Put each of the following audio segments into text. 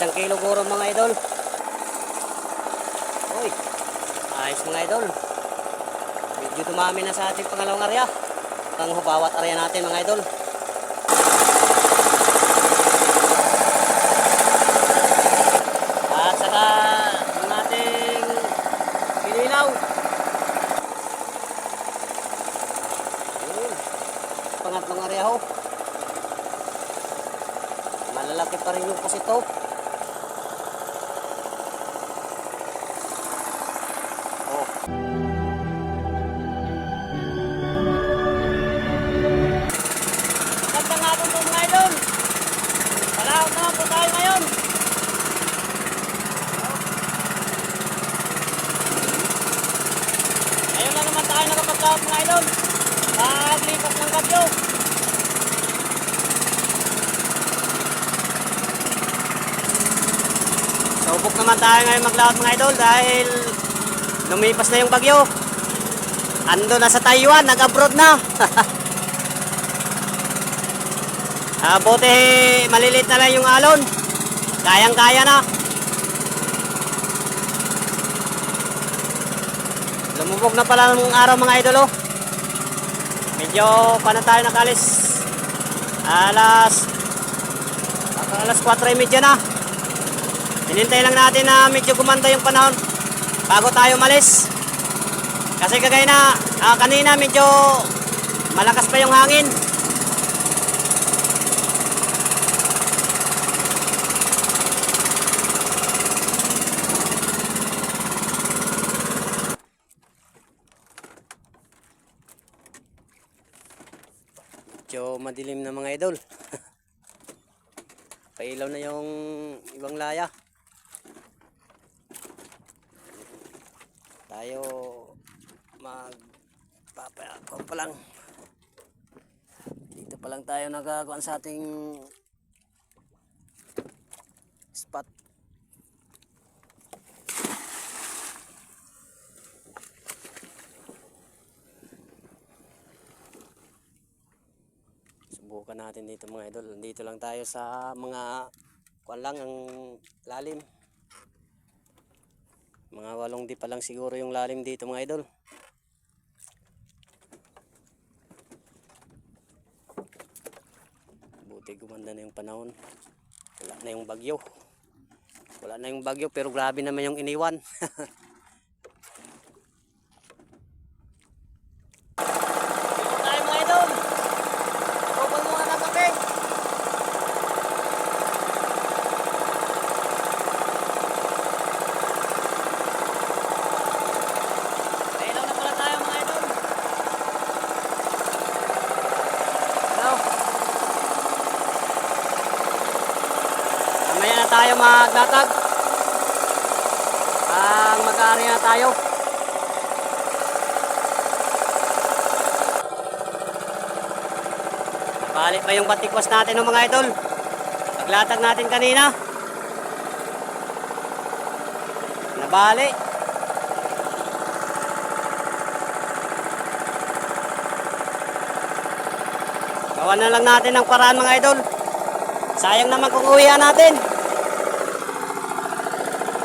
Isang kilo guro mga idol. Uy, ayos mga idol. Medyo dumami na sa ating pangalawang area. Pang bawat area natin mga idol. At saka ang ating pinilaw. Yun. Pangatlong area ho. Malalaki pa rin yung pusito. Nakapagkahap mga idol. Paglipas ng bagyo. Subok naman tayo ngayon maglawat mga idol dahil lumipas na yung bagyo. Ando na sa Taiwan, nag-abroad na. ah, buti malilit na lang yung alon. Kayang-kaya na. Lumubog na pala ng araw mga idol oh. Medyo pa na tayo nakalis. Alas alas 4.30 na. Hinintay lang natin na medyo gumanda yung panahon bago tayo malis. Kasi kagaya na ah, kanina medyo malakas pa yung hangin. Medyo madilim na mga idol. Pailaw na yung ibang laya. Tayo mag papakuan pa lang. Dito pa lang tayo nagkakuan sa ating Subukan natin dito mga idol. Dito lang tayo sa mga kuan lang ang lalim. Mga walong di pa lang siguro yung lalim dito mga idol. Buti gumanda na yung panahon. Wala na yung bagyo. Wala na yung bagyo pero grabe naman yung iniwan. tayo mga idol. Bukol muna ng kape. Kailaw na pala tayo mga idol. Hello. Mamaya na tayo maglatag. Ang mag-aari na tayo. Balik pa yung batikwas natin ng mga idol. Paglatag natin kanina. Nabali. Gawa na lang natin ng paraan mga idol. Sayang naman kung uwihan natin.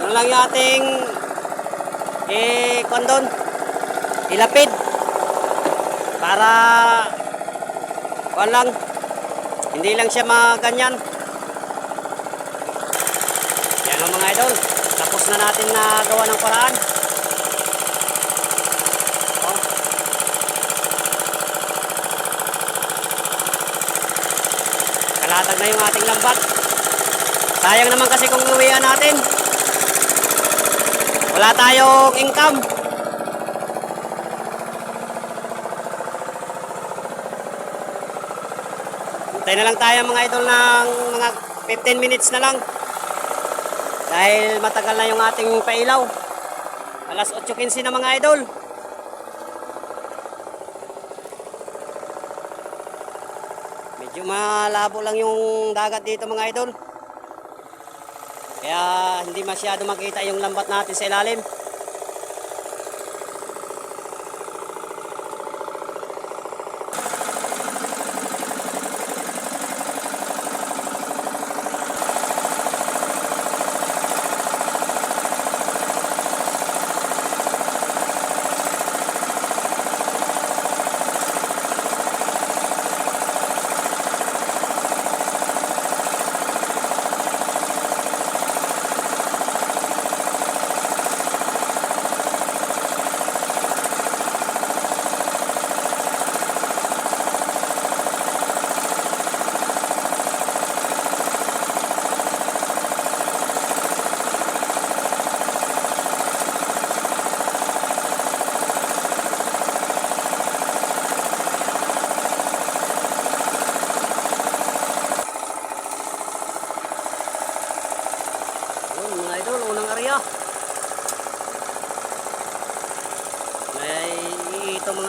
Ano lang yung ating eh, kondon. Ilapid. Para Kuan lang. Hindi lang siya maganyan. Yan ang mga idol. Tapos na natin na gawa ng paraan. Oh. Kalatag na yung ating lambat. Sayang naman kasi kung uwian natin. Wala tayong income. Hintay na lang tayo mga idol ng mga 15 minutes na lang. Dahil matagal na yung ating pailaw. Alas 8.15 na mga idol. Medyo malabo lang yung dagat dito mga idol. Kaya hindi masyado makita yung lambat natin sa ilalim.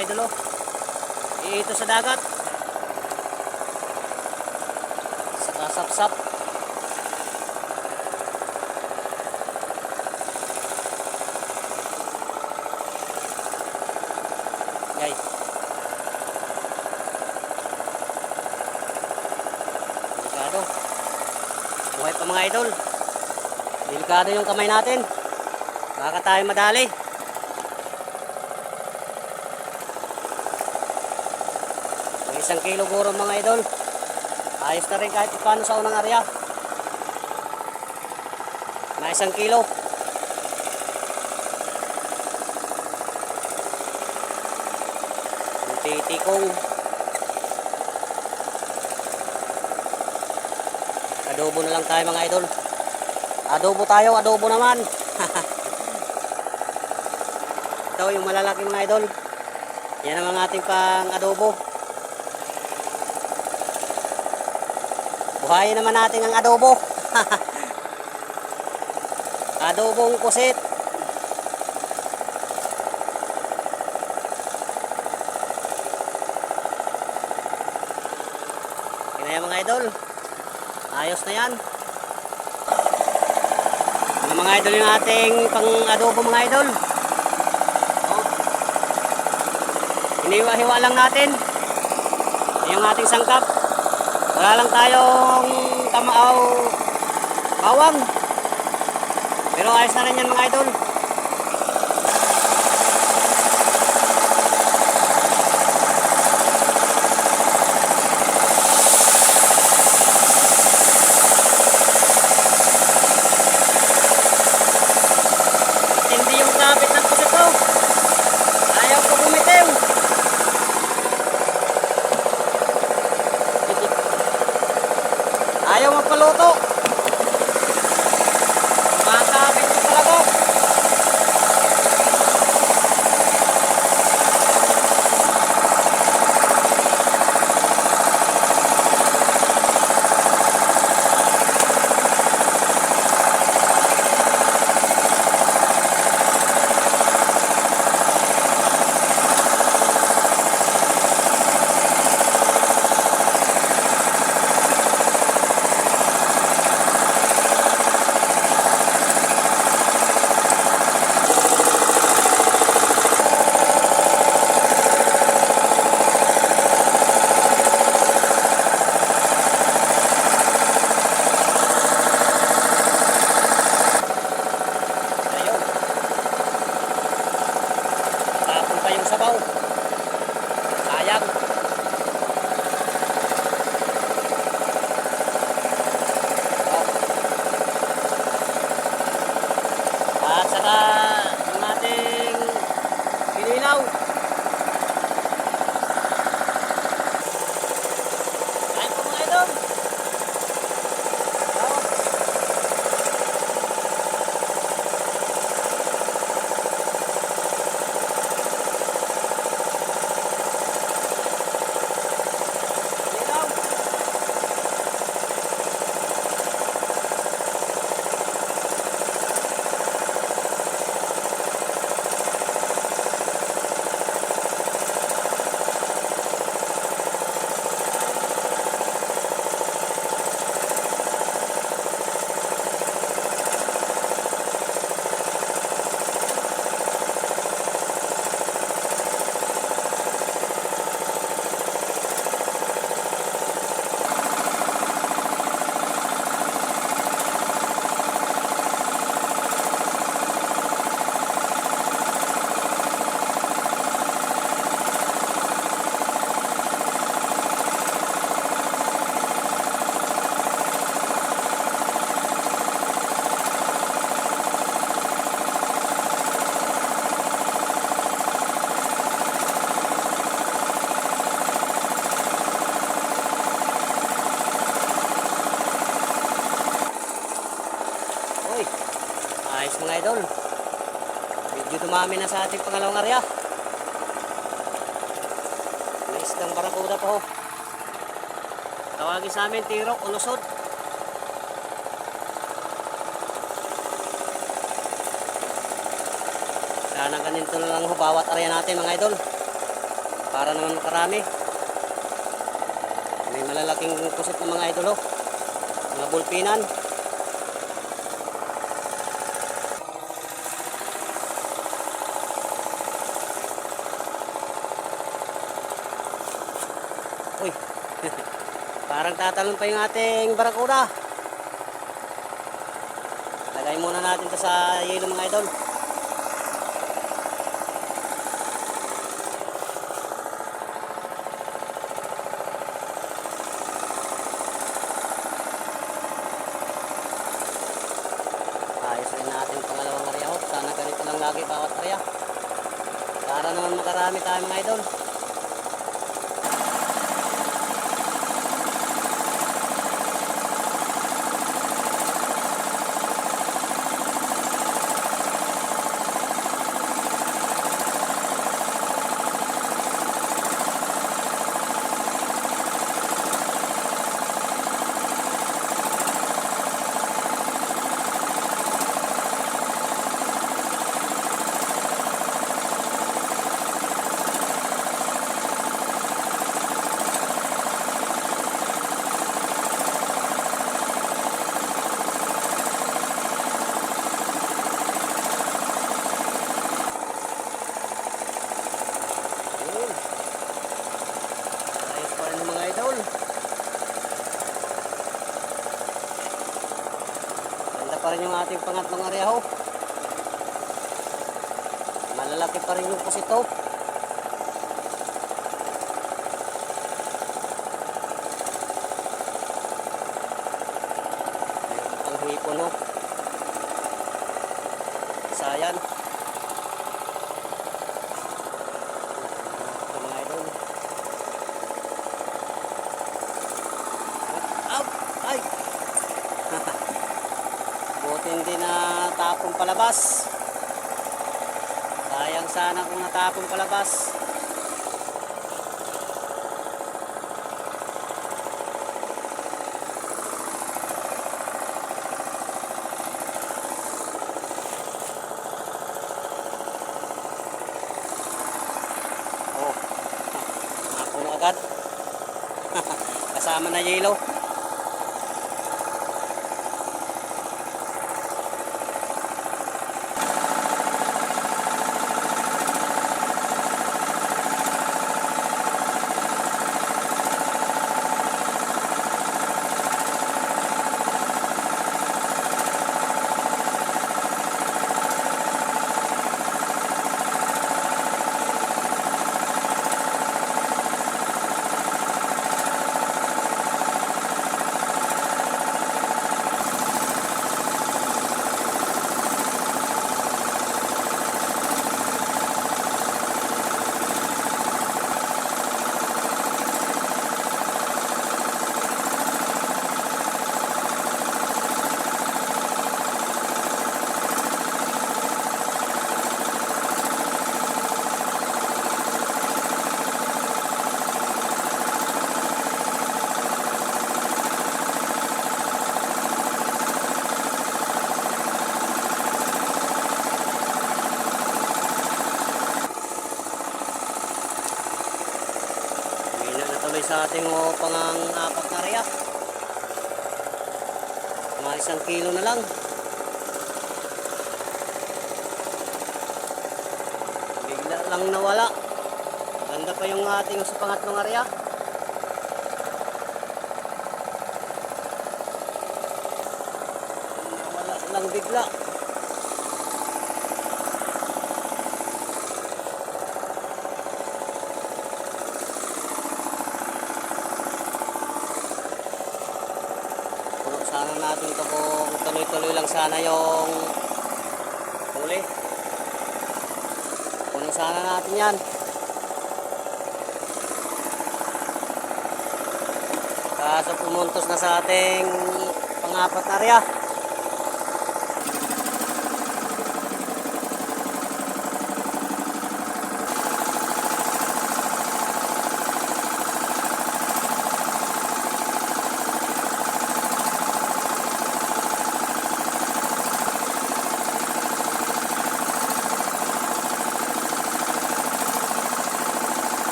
idol oh. Iito sa dagat. Saka sap-sap. Guys. Delikado. Buhay pa mga idol. Delikado yung kamay natin. Baka tayo madali. Isang kilo guro mga idol. Ayos na rin kahit paano sa unang area. May isang kilo. Titikong. Adobo na lang tayo mga idol. Adobo tayo, adobo naman. Ito yung malalaki mga idol. Yan ang ating pang adobo. Buhayin naman natin ang adobo. Adobong kusit. Kaya mga idol. Ayos na yan. Ano mga idol yung ating pang adobo mga idol. Oh. Iniwa-hiwa lang natin. Yung ating sangkap. Wala lang tayong kamaaw bawang. Pero ayos na rin yan mga idol. Hindi yung kapit ng pusit ko. Ayaw ko bumitiw. Ayaw magpaluto. Masabit ko talaga. Ayun. Tapon pa yung sabaw. Sayang. Oh. At saka yung ating pinilaw. Kain po mga idol. Oh. Pinilaw. Uy, ayos mga idol. Medyo dumami na sa ating pangalawang area. May isdang barakuda po. Tawagin sa amin, tirok o lusot. Sana ganito na lang ho bawat area natin mga idol. Para naman makarami. May malalaking pusit ng mga idolo. Mga bulpinan. Uy. Parang tatalon pa yung ating barakuda. Lagay muna natin to sa yelo mga idol. Ayos rin natin pangalawang area. Sana ganito lang lagi bawat area. Para naman makarami tayo mga idol. Yun. Ayos pa rin mga idol. Ganda pa rin yung ating pangatlong area ho. Malalaki pa rin yung pusito. Mayroon pang hipon ho. Sayan. Ito mga idol. Up! Ay! Buti hindi na tapong palabas. Sayang sana kung natapong palabas. Oh, agad. Kasama na yellow. Na tuloy sa ating oh, pangang apat na area. Mga isang kilo na lang. Bigla lang nawala. Ganda pa yung ating sa pangatlong area. Nawala lang bigla. Puno sana natin ito kung tuloy-tuloy lang sana yung huli. Puno sana natin yan. Kaso pumuntos na sa ating pangapat na area.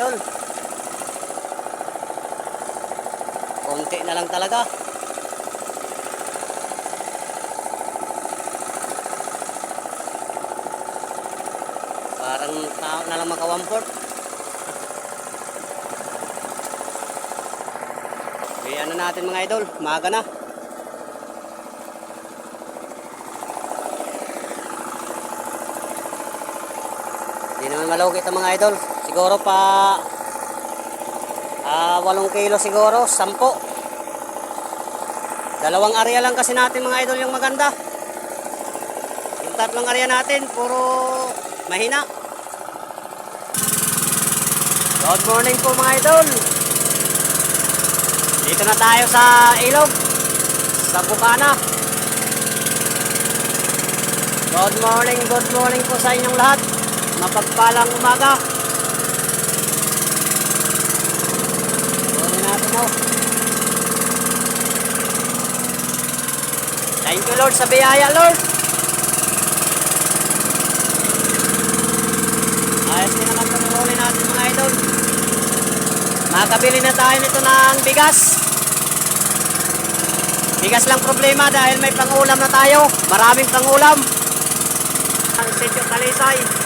idol. Konti na lang talaga. Parang tao na lang makawamport. E ano natin mga idol? Maga na. Hindi naman malawag ito mga idol. Siguro pa ah 8 kilo siguro, 10. Dalawang area lang kasi natin mga idol yung maganda. Yung tatlong area natin, puro mahina. Good morning po mga idol. Dito na tayo sa ilog. Sa Bukana. Good morning, good morning po sa inyong lahat. Mapagpalang umaga. Oh. Thank you Lord sa biyaya Lord. Ayos din naman panululi natin mga idol. Makabili na tayo nito ng bigas. Bigas lang problema dahil may pangulam na tayo. Maraming pangulam. Ang sityo Talisay.